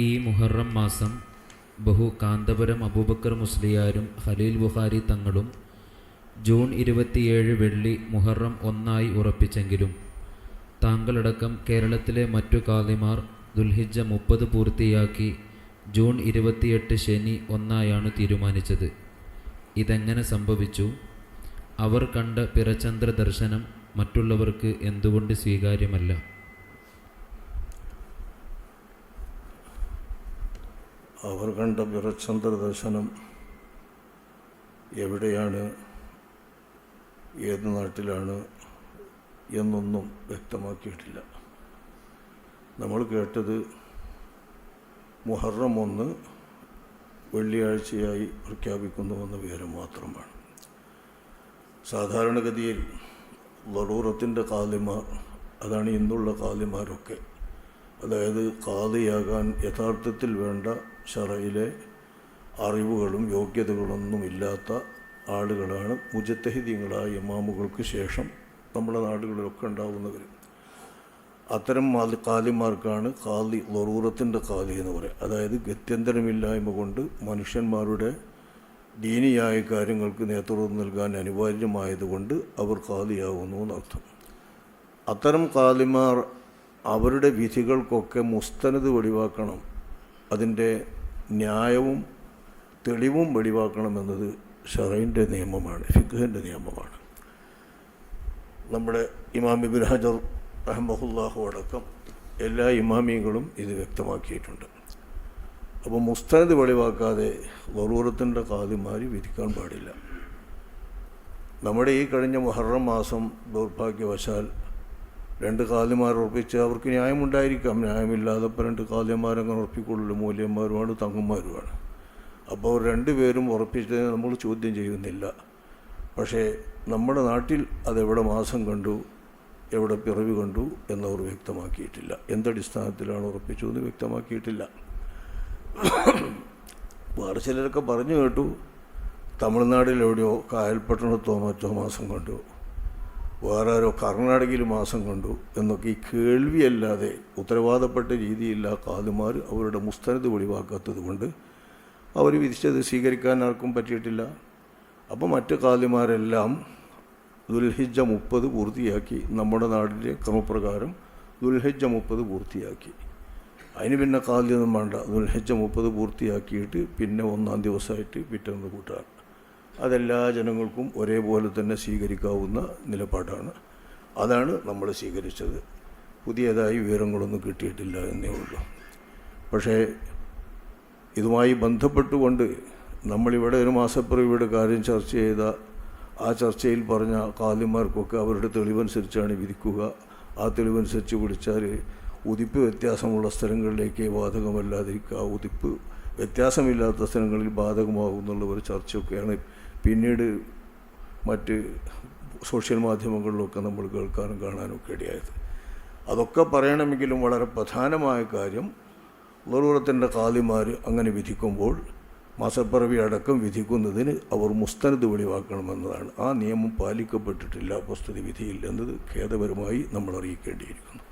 ഈ മുഹറം മാസം ബഹു കാന്തപുരം അബൂബക്കർ മുസ്ലിയാരും ഖലീൽ ബുഖാരി തങ്ങളും ജൂൺ ഇരുപത്തിയേഴ് വെള്ളി മുഹറം ഒന്നായി ഉറപ്പിച്ചെങ്കിലും താങ്കളടക്കം കേരളത്തിലെ മറ്റു കാലിമാർ ദുൽഹിജ മുപ്പത് പൂർത്തിയാക്കി ജൂൺ ഇരുപത്തിയെട്ട് ശനി ഒന്നായാണ് തീരുമാനിച്ചത്. ഇതെങ്ങനെ സംഭവിച്ചു? അവർ കണ്ട പിറചന്ദ്ര ദർശനം മറ്റുള്ളവർക്ക് എന്തുകൊണ്ട് സ്വീകാര്യമല്ല? അവർ കണ്ട പിറച്ചന്ദ്ര ദർശനം എവിടെയാണ് ഏത് നാട്ടിലാണ് എന്നൊന്നും വ്യക്തമാക്കിയിട്ടില്ല. നമ്മൾ കേട്ടത് മുഹറം ഒന്ന് വെള്ളിയാഴ്ചയായി പ്രഖ്യാപിക്കുന്നുവെന്ന വിവരം മാത്രമാണ്. സാധാരണഗതിയിൽ വറൂറത്തിന്റെ കാലിമാർ അതാണ് ഇന്നുള്ള കാലിമാരൊക്കെ അതായത് കാതിയാകാൻ യഥാർത്ഥത്തിൽ വേണ്ട ഷറയിലെ അറിവുകളും യോഗ്യതകളൊന്നും ഇല്ലാത്ത ആളുകളാണ് മുജത്തഹിദ്യങ്ങളായ ഇമാമുകൾക്ക് ശേഷം നമ്മുടെ നാടുകളിലൊക്കെ ഉണ്ടാവുന്നവർ അത്തരം മാതി കാലിമാർക്കാണ് കാലി ലറൂറത്തിന്റെ കാലി എന്ന് പറയുക അതായത് ഗത്യന്തരമില്ലായ്മ കൊണ്ട് മനുഷ്യന്മാരുടെ ദീനിയായ കാര്യങ്ങൾക്ക് നേതൃത്വം നൽകാൻ അനിവാര്യമായതുകൊണ്ട് അവർ കാലിയാകുന്നു എന്നർത്ഥം. അത്തരം കാലിമാർ അവരുടെ വിധികൾക്കൊക്കെ മുസ്തനത് വെളിവാക്കണം. അതിന്റെ ന്യായവും തെളിവും വെളിവാക്കണമെന്നത് ഷറൈന്റെ നിയമമാണ് ഫിഖിന്റെ നിയമമാണ്. നമ്മുടെ ഇമാം ഇബിൻ ഹജർ അഹമ്മഹുല്ലാഹു അടക്കം എല്ലാ ഇമാമിയങ്ങളും ഇത് വ്യക്തമാക്കിയിട്ടുണ്ട്. അപ്പോൾ മുസ്തനത് വെളിവാക്കാതെ വറൂറത്തിന്റെ കാതിമാരി വിധിക്കാൻ പാടില്ല. നമ്മുടെ ഈ കഴിഞ്ഞ മുഹറം മാസം ദൗർഭാഗ്യവശാൽ രണ്ട് കാലിമാർ ഉറപ്പിച്ച് അവർക്ക് ന്യായമുണ്ടായിരിക്കാം. ന്യായമില്ലാതെ ഇപ്പോൾ രണ്ട് കാലിമാരങ്ങനെ ഉറപ്പിക്കുള്ളൂ മൂല്യന്മാരുമാണ് തങ്ങന്മാരുമാണ്. അപ്പോൾ രണ്ടുപേരും ഉറപ്പിച്ചതിനെ നമ്മൾ ചോദ്യം ചെയ്യുന്നില്ല. പക്ഷേ നമ്മുടെ നാട്ടിൽ അതെവിടെ മാസം കണ്ടു എവിടെ പിറവി കണ്ടു എന്നവർ വ്യക്തമാക്കിയിട്ടില്ല. എന്തടിസ്ഥാനത്തിലാണ് ഉറപ്പിച്ചു എന്ന് വ്യക്തമാക്കിയിട്ടില്ല. വേറെ ചിലരൊക്കെ പറഞ്ഞു കേട്ടു. തമിഴ്നാട്ടിൽ എവിടെയോ കായൽപട്ടണത്തോ മറ്റോ മാസം കണ്ടു. വേറെ ആരോ കർണാടകയിൽ മാസം കണ്ടു എന്നൊക്കെ ഈ കേൾവിയല്ലാതെ ഉത്തരവാദപ്പെട്ട രീതിയില്ല കാതുമാർ അവരുടെ മുസ്തനത് ഒഴിവാക്കാത്തത് കൊണ്ട് അവർ വിധിച്ചത് സ്വീകരിക്കാൻ ആർക്കും പറ്റിയിട്ടില്ല. അപ്പോൾ മറ്റ് കാതിമാരെല്ലാം ദുൽഹിജ മുപ്പത് പൂർത്തിയാക്കി നമ്മുടെ നാടിന്റെ ക്രമപ്രകാരം ദുൽഹിജ്ജ മുപ്പത് പൂർത്തിയാക്കി. അതിന് പിന്നെ കാതിയൊന്നും വേണ്ട. ദുൽഹിജ്ജ മുപ്പത് പൂർത്തിയാക്കിയിട്ട് പിന്നെ ഒന്നാം ദിവസമായിട്ട് പിറ്റേന്ന് കൂട്ടാൻ. അതെല്ലാ ജനങ്ങൾക്കും ഒരേപോലെ തന്നെ സ്വീകരിക്കാവുന്ന നിലപാടാണ്. അതാണ് നമ്മൾ സ്വീകരിച്ചത്. പുതിയതായി വിവരങ്ങളൊന്നും കിട്ടിയിട്ടില്ല എന്നേ ഉള്ളൂ. പക്ഷേ ഇതുമായി ബന്ധപ്പെട്ടുകൊണ്ട് നമ്മളിവിടെ ഒരു മാസപ്പുറം ഇവിടെ കാര്യം ചർച്ച ചെയ്ത ആ ചർച്ചയിൽ പറഞ്ഞ കാലിമാർക്കൊക്കെ അവരുടെ തെളിവനുസരിച്ചാണ് വിധിക്കുക. ആ തെളിവനുസരിച്ച് വിളിച്ചാൽ ഉതിപ്പ് വ്യത്യാസമുള്ള സ്ഥലങ്ങളിലേക്ക് ബാധകമല്ലാതിരിക്കുക. ഉതിപ്പ് വ്യത്യാസമില്ലാത്ത സ്ഥലങ്ങളിൽ ബാധകമാകുന്നുള്ള ഒരു ചർച്ചയൊക്കെയാണ് പിന്നീട് മറ്റ് സോഷ്യൽ മാധ്യമങ്ങളിലൊക്കെ നമ്മൾ കേൾക്കാനും കാണാനും ഒക്കെ ഇടയായത്. അതൊക്കെ പറയണമെങ്കിലും വളരെ പ്രധാനമായ കാര്യം ലറൂറത്തിന്റെ കാലിമാർ അങ്ങനെ വിധിക്കുമ്പോൾ മാസപ്പിറവി അടക്കം വിധിക്കുന്നതിന് അവർ മുസ്തനത് വെളിവാക്കണമെന്നതാണ്. ആ നിയമം പാലിക്കപ്പെട്ടിട്ടില്ല. വസ്തുതി വിധിയിൽ എന്നത് ഖേദപരമായി നമ്മൾ അറിയിക്കേണ്ടിയിരിക്കുന്നു